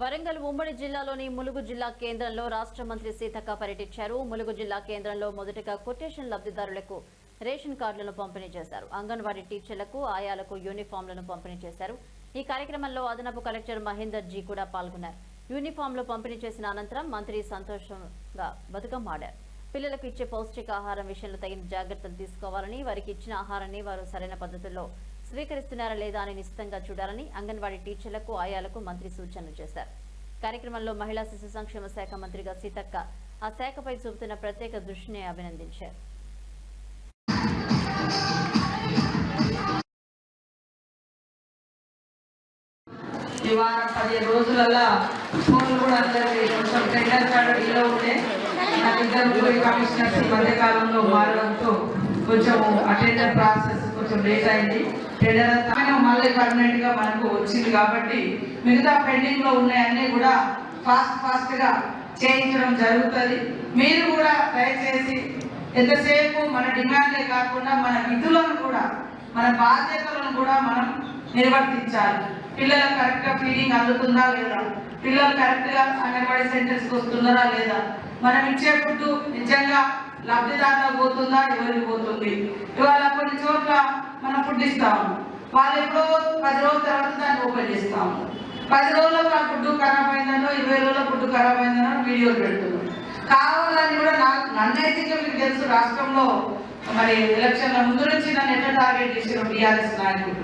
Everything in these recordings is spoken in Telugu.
వరంగల్ ఉమ్మడి జిల్లాలోని ములుగు జిల్లా కేంద్రంలో రాష్ట్ర మంత్రి సీతక్క పర్యటించారు. ములుగు జిల్లా కేంద్రంలో మొదటగా కొటేషన్ లబ్ధిదారులకు రేషన్ కార్డులను పంపిణీ చేశారు. అంగన్వాడీ టీచర్లకు ఆయాలకు యూనిఫామ్లను పంపిణీ చేశారు. ఈ కార్యక్రమంలో అదనపు కలెక్టర్ మహేందర్ జీ కూడా పాల్గొన్నారు. యూనిఫామ్లు పంపిణీ చేసిన అనంతరం మంత్రి సంతోషంగా బతుకమ్మాడారు. పిల్లలకు ఇచ్చే పౌష్టికాహారం విషయంలో తగిన జాగ్రత్తలు తీసుకోవాలని వారికి ఇచ్చిన ఆహారాన్ని వారు సరైన పద్ధతుల్లో స్వీకరిస్తున్నారా లేదా అని నిశ్చితంగా చూడాలని అంగన్వాడీ టీచర్లకు ఆయాలకు మంత్రి సూచనలు చేశారు. కార్యక్రమంలో మహిళా శిశు సంక్షేమ శాఖ మంత్రిగా సీతక్క ఆ శాఖపై చూపుతున్న ప్రత్యేక దృష్టిని అభినందించారు. ఈ వారం పదిహేను రోజులల్లా స్కూల్ కూడా అందరికీ కొంచెం టెండర్ కార్డు ఇలా ఉంటే నాకు ఇద్దరు కమిషనర్స్ మధ్యకాలంలో మారడంతో కొంచెం అటెండర్ ప్రాసెస్ కొంచెం లేట్ అయింది. టెండర్ అంతా మళ్ళీ పర్మనెంట్గా మనకు వచ్చింది కాబట్టి మిగతా పెండింగ్లో ఉన్నాయన్నీ కూడా ఫాస్ట్ ఫాస్ట్గా చేయించడం జరుగుతుంది. మీరు కూడా దయచేసి ఎంతసేపు మన డిమాండ్లే కాకుండా మన విధులను కూడా మన బాధ్యతలను కూడా మనం నిర్వర్తించాలి. పిల్లలకు కరెక్ట్గా ఫీడింగ్ అందుతుందా లేదా? పిల్లలు కరెక్ట్గా అంగన్వాడీ సెంటర్స్కి వస్తున్నారా లేదా? మనం ఇచ్చే ఫుడ్ నిజంగా లబ్ధిదారులకు పోతుందా? ఎవరికి పోతుంది? ఇవాళ మనం ఫుడ్ ఇస్తాము వాళ్ళు ఎప్పుడో పది రోజుల తర్వాత దాన్ని ఓపెన్ చేస్తాము. పది రోజులకు ఆ ఫుడ్ ఖరాబ్ అయిందనో ఇరవై రోజుల ఫుడ్ ఖరాబ్ అయిందనో వీడియోలు పెడుతున్నాం. కావాలని కూడా నాకు నన్నైతే మీకు తెలుసు రాష్ట్రంలో మరి ఎలక్షన్ల ముందు నుంచి నన్ను ఎట్లా టార్గెట్ చేసిన బీఆర్ఎస్ నాయకులు.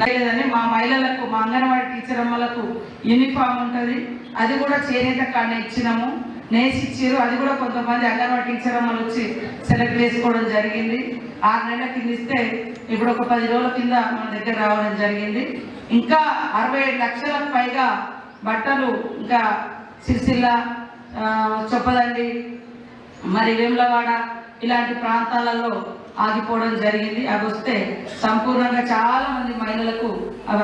లేదని మా మహిళలకు మా అంగన్వాడీ టీచర్ అమ్మలకు యూనిఫామ్ ఉంటుంది. అది కూడా చేనేత కాడ ఇచ్చినాము. నేసిచ్చారు అది కూడా కొంతమంది అంగన్వాడీ టీచర్ అమ్మలు వచ్చి సెలెక్ట్ చేసుకోవడం జరిగింది. ఆరు నెలల కింద ఇస్తే ఇప్పుడు ఒక పది రోజుల కింద మన దగ్గర రావడం జరిగింది. ఇంకా అరవై ఏడు లక్షలకు పైగా బట్టలు ఇంకా సిరిసిల్ల చొప్పదండి మరి వేములవాడ ఇలాంటి ప్రాంతాలలో ఆగిపోవడం జరిగింది. అవి వస్తే సంపూర్ణంగా చాలా మంది మహిళలకు అవి